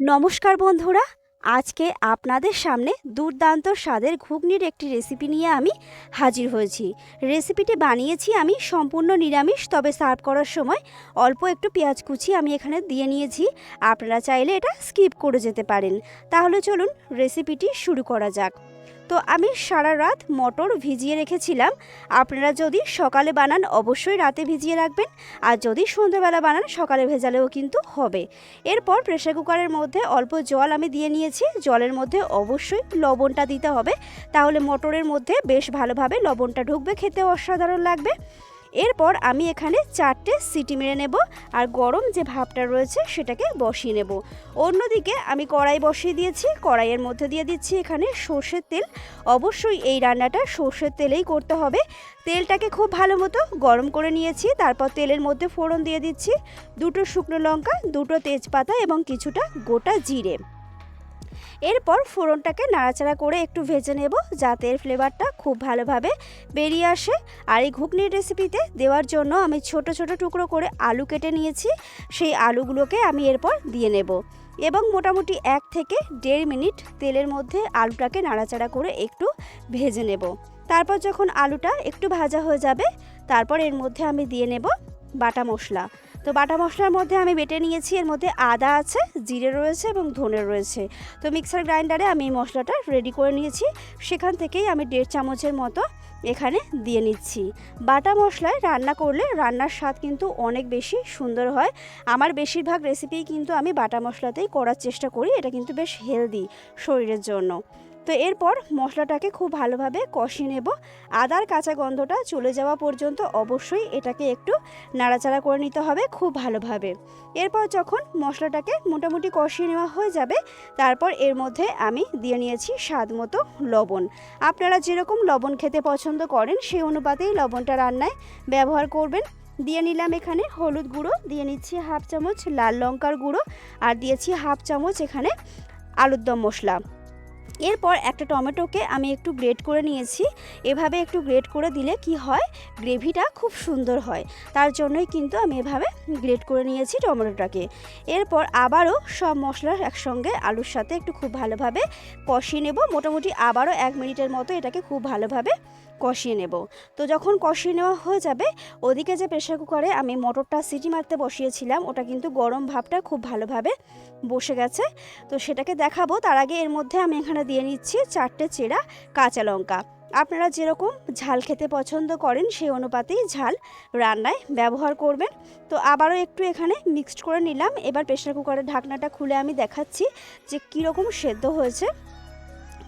নমস্কার বন্ধুরা, আজকে আপনাদের সামনে দুর্দান্ত স্বাদের ঘুগনির একটি রেসিপি নিয়ে আমি হাজির হয়েছি। রেসিপিটি বানিয়েছি আমি সম্পূর্ণ নিরামিষ, তবে সার্ভ করার সময় অল্প একটু পেঁয়াজ কুচি আমি এখানে দিয়ে নিয়েছি। আপনারা চাইলে এটা স্কিপ করে যেতে পারেন। তাহলে চলুন রেসিপিটি শুরু করা যাক। তো আমি সারা রাত মটর ভিজিয়ে রেখেছিলাম। আপনারা যদি সকালে বানান, অবশ্যই রাতে ভিজিয়ে রাখবেন। আর যদি সন্ধ্যাবেলা বানান, সকালে ভেজালেও কিন্তু হবে। এরপর প্রেশার কুকারের মধ্যে অল্প জল আমি দিয়ে নিয়েছি। জলের মধ্যে অবশ্যই লবণটা দিতে হবে। তাহলে মটরের মধ্যে বেশ ভালোভাবে লবণটা ঢুকবে, খেতে অসাধারণ লাগবে। এরপর আমি এখানে চারটে সিটি মেরে নেব আর গরম যে ভাবটা রয়েছে সেটাকে বসিয়ে নেব। অন্যদিকে আমি কড়াই বসিয়ে দিয়েছি, কড়াইয়ের মধ্যে দিয়ে দিচ্ছি এখানে সর্ষের তেল। অবশ্যই এই রান্নাটা সর্ষের তেলেই করতে হবে। তেলটাকে খুব ভালো মতো গরম করে নিয়েছি, তারপর তেলের মধ্যে ফোড়ন দিয়ে দিচ্ছি, দুটো শুকনো লঙ্কা, দুটো তেজপাতা এবং কিছুটা গোটা জিরে। এরপর ফোড়নটাকে নাড়াচাড়া করে একটু ভেজে নেব যাতে এর ফ্লেভারটা খুব ভালোভাবে বেরিয়ে আসে। আর এই ঘুগনির রেসিপিতে দেওয়ার জন্য আমি ছোট ছোট টুকরো করে আলু কেটে নিয়েছি। সেই আলুগুলোকে আমি এরপর দিয়ে নেব। এবং মোটামুটি এক থেকে দেড় মিনিট তেলের মধ্যে আলুটাকে নাড়াচাড়া করে একটু ভেজে নেব। তারপর যখন আলুটা একটু ভাজা হয়ে যাবে, তারপর এর মধ্যে আমি দিয়ে নেব বাটা মশলা। তো বাটা মশলার মধ্যে আমি বেটে নিয়েছি, এর মধ্যে আদা আছে, জিরে রয়েছে এবং ধনে রয়েছে। তো মিক্সার গ্রাইন্ডারে আমি এই মশলাটা রেডি করে নিয়েছি। সেখান থেকেই আমি দেড় চামচের মতো এখানে দিয়ে নিচ্ছি। বাটা মশলায় রান্না করলে রান্নার স্বাদ কিন্তু অনেক বেশি সুন্দর হয়। আমার বেশিরভাগ রেসিপিই কিন্তু আমি বাটা মশলাতেই করার চেষ্টা করি, এটা কিন্তু বেশ হেলদি শরীরের জন্য। তো এরপর মশলাটাকে খুব ভালোভাবে কষিয়ে নেব। আদার কাঁচা গন্ধটা চলে যাওয়া পর্যন্ত অবশ্যই এটাকে একটু নাড়াচাড়া করে নিতে হবে খুব ভালোভাবে। এরপর যখন মশলাটাকে মোটামুটি কষিয়ে নেওয়া হয়ে যাবে, তারপর এর মধ্যে আমি দিয়ে নিয়েছি স্বাদ মতো লবণ। আপনারা যেরকম লবণ খেতে পছন্দ করেন, সেই অনুপাতেই লবণটা রান্নায় ব্যবহার করবেন। দিয়ে নিলাম এখানে হলুদ গুঁড়ো, দিয়ে নিচ্ছি হাফ চামচ লাল লঙ্কার গুঁড়ো, আর দিয়েছি হাফ চামচ এখানে আলুর দম মশলা। এরপর একটা টমেটোকে আমি একটু গ্রেট করে নিয়েছি। এভাবে একটু গ্রেট করে দিলে কি হয়? গ্রেভিটা খুব সুন্দর হয়। তার জন্যই কিন্তু আমি এভাবে গ্রেট করে নিয়েছি টমেটোটাকে। এরপর আবারও সব মশলা একসঙ্গে আলুর সাথে একটু খুব ভালোভাবে কষিয়ে নেব। মোটামুটি আবারও এক মিনিটের মতো এটাকে খুব ভালোভাবে কষিয়ে নেব। তো যখন কষিয়ে নেওয়া হয়ে যাবে, ওদিকে যে প্রেশার কুকারে আমি মটরটা সিটি মারতে বসিয়েছিলাম, ওটা কিন্তু গরম ভাবটা খুব ভালোভাবে বসে গেছে। তো সেটাকে দেখাবো। তার আগে এর মধ্যে আমি এখানে দিয়ে নিচ্ছি চারটে চেরা কাঁচা লঙ্কা। আপনারা যেরকম ঝাল খেতে পছন্দ করেন সেই অনুপাতেই ঝাল রান্নায় ব্যবহার করবেন। তো আবারও একটু এখানে মিক্সড করে নিলাম। এবার প্রেশার কুকারের ঢাকনাটা খুলে আমি দেখাচ্ছি যে কীরকম সেদ্ধ হয়েছে।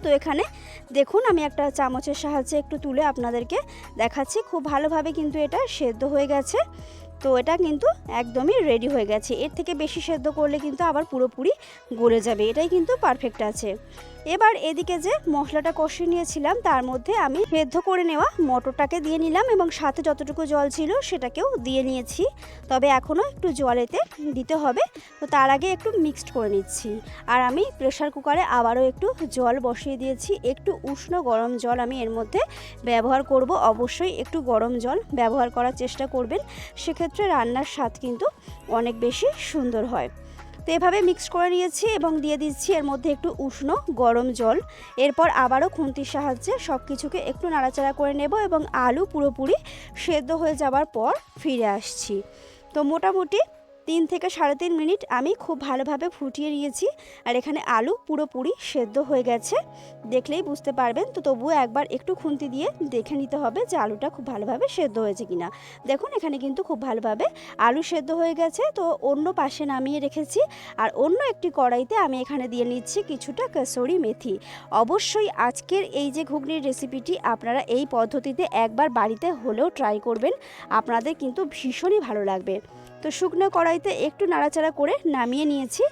তো এখানে দেখুন আমি একটা চামচের সাহায্যে একটু তুলে আপনাদেরকে দেখাচ্ছি। খুব ভালোভাবে কিন্তু এটা সেদ্ধ হয়ে গেছে। তো এটা কিন্তু একদমই রেডি হয়ে গেছে। এর থেকে বেশি সেদ্ধ করলে কিন্তু আবার পুরোপুরি গলে যাবে। এটাই কিন্তু পারফেক্ট আছে। এবার এদিকে যে মশলাটা কষিয়ে নিয়েছিলাম, তার মধ্যে আমি সেদ্ধ করে নেওয়া মটরটাকে দিয়ে নিলাম এবং সাথে যতটুকু জল ছিল সেটাকেও দিয়ে নিয়েছি। তবে এখনও একটু জলেতে দিতে হবে। তো তার আগে একটু মিক্সড করে নিচ্ছি। আর আমি প্রেশার কুকারে আবারও একটু জল বসিয়ে দিয়েছি। একটু উষ্ণ গরম জল আমি এর মধ্যে ব্যবহার করব। অবশ্যই একটু গরম জল ব্যবহার করার চেষ্টা করবেন। সেক্ষেত্রে রান্নার স্বাদ কিন্তু অনেক বেশি সুন্দর হয়। তো এভাবে মিক্স করে নিয়েছি এবং দিয়ে দিচ্ছি এর মধ্যে একটু উষ্ণ গরম জল। এরপর আবারও খুন্তির সাহায্যে সব কিছুকে একটু নাড়াচাড়া করে নেব এবং আলু পুরোপুরি সেদ্ধ হয়ে যাবার পর ফিরে আসছি। তো মোটামুটি তিন থেকে সাড়ে তিন মিনিট আমি খুব ভালোভাবে ফুটিয়ে নিয়েছি। আর এখানে আলু পুরোপুরি সেদ্ধ হয়ে গেছে। দেখলেই বুঝতে পারবেন। তো তবুও একবার একটু খুন্তি দিয়ে দেখে নিতে হবে যে আলুটা খুব ভালোভাবে সেদ্ধ হয়েছে কিনা। দেখুন, এখানে কিন্তু খুব ভালোভাবে আলু সেদ্ধ হয়ে গেছে। তো অন্য পাশে নামিয়ে রেখেছি। আর অন্য একটি কড়াইতে আমি এখানে দিয়ে নিচ্ছি কিছুটা কাসরি মেথি। অবশ্যই আজকের এই যে ঘুগনির রেসিপিটি আপনারা এই পদ্ধতিতে একবার বাড়িতে হলেও ট্রাই করবেন। আপনাদের কিন্তু ভীষণই ভালো লাগবে। তো শুকনো কড়াইতে একটু নাড়াচাড়া করে নামিয়ে নিয়েছি।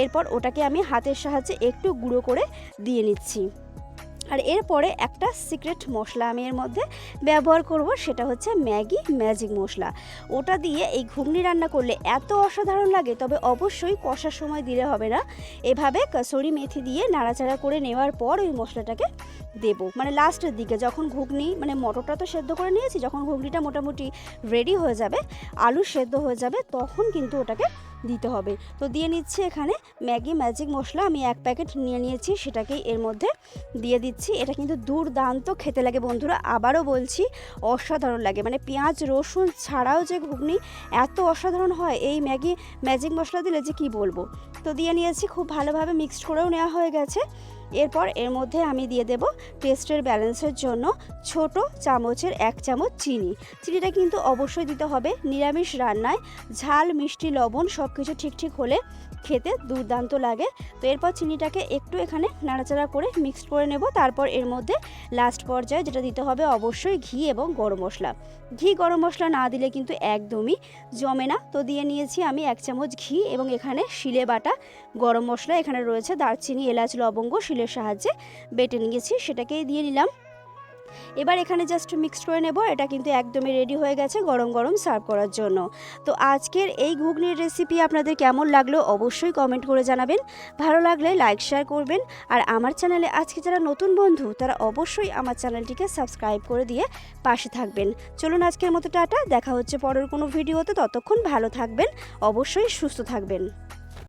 এরপর ওটাকে আমি হাতের সাহায্যে একটু গুঁড়ো করে দিয়ে নিচ্ছি। আর এরপরে একটা সিক্রেট মশলা আমি এর মধ্যে ব্যবহার করব, সেটা হচ্ছে ম্যাগি ম্যাজিক মশলা। ওটা দিয়ে এই ঘুগনি রান্না করলে এত অসাধারণ লাগে, তবে অবশ্যই কষার সময় দিলে হবে না। এভাবে কাসরি মেথি দিয়ে নাড়াচাড়া করে নেওয়ার পর ওই মশলাটাকে দেবো। মানে লাস্টের দিকে যখন ঘুগনি মানে মটরটা তো সেদ্ধ করে নিয়েছি, যখন ঘুগনিটা মোটামুটি রেডি হয়ে যাবে, আলু সেদ্ধ হয়ে যাবে, তখন কিন্তু ওটাকে দিতে হবে। তো দিয়ে নিচ্ছি এখানে ম্যাগি ম্যাজিক মশলা। আমি এক প্যাকেট নিয়ে নিয়েছি, সেটাকেই এর মধ্যে দিয়ে দিচ্ছি। এটা কিন্তু দুর্দান্ত, খেতে লাগে বন্ধুরা। আবারও বলছি, অসাধারণ লাগে। মানে পেঁয়াজ, রসুন ছাড়াও যে ঘুগনি, এত অসাধারণ হয়। এই ম্যাগি ম্যাজিক মশলা দিলে যে কি বলব? তো দিয়ে নিয়েছি, খুব ভালোভাবে মিক্সড করেও নেওয়া হয়ে গেছে। এরপর এর মধ্যে আমি দিয়ে দেব টেস্টের ব্যালেন্সের জন্য ছোট চামচের এক চামচ চিনি। চিনিটা কিন্তু অবশ্যই দিতে হবে নিরামিষ রান্নায়। ঝাল, মিষ্টি, লবণ সব কিছু ঠিক ঠিক হলে খেতে দুর্দান্ত লাগে। তো এরপর চিনিটাকে একটু এখানে নাড়াচাড়া করে মিক্সড করে নেব। তারপর এর মধ্যে লাস্ট পর্যায়ে যেটা দিতে হবে অবশ্যই ঘি এবং গরম মশলা। ঘি, গরম মশলা না দিলে কিন্তু একদমই জমে না। তো দিয়ে নিয়েছি আমি এক চামচ ঘি এবং এখানে শিলে বাটা গরম মশলা। এখানে রয়েছে দারচিনি, এলাচ, লবঙ্গ, শিলের সাহায্যে বেটে নিয়েছি। সেটাকেই দিয়ে নিলাম। এবার এখানে জাস্ট মিক্সড করে নেব, এটা কিন্তু একদমই রেডি হয়ে গেছে গরম গরম সার্ভ করার জন্য। তো আজকের এই ঘুগনির রেসিপি আপনাদের কেমন লাগল অবশ্যই কমেন্ট করে জানাবেন। ভালো লাগলে লাইক শেয়ার করবেন। আর আমার চ্যানেলে আজকে যারা নতুন বন্ধু, তারা অবশ্যই আমার চ্যানেলটিকে সাবস্ক্রাইব করে দিয়ে পাশে থাকবেন। চলুন আজকের মতো টাটা, দেখা হচ্ছে পরের কোনো ভিডিওতে ততক্ষণ ভালো থাকবেন, অবশ্যই সুস্থ থাকবেন।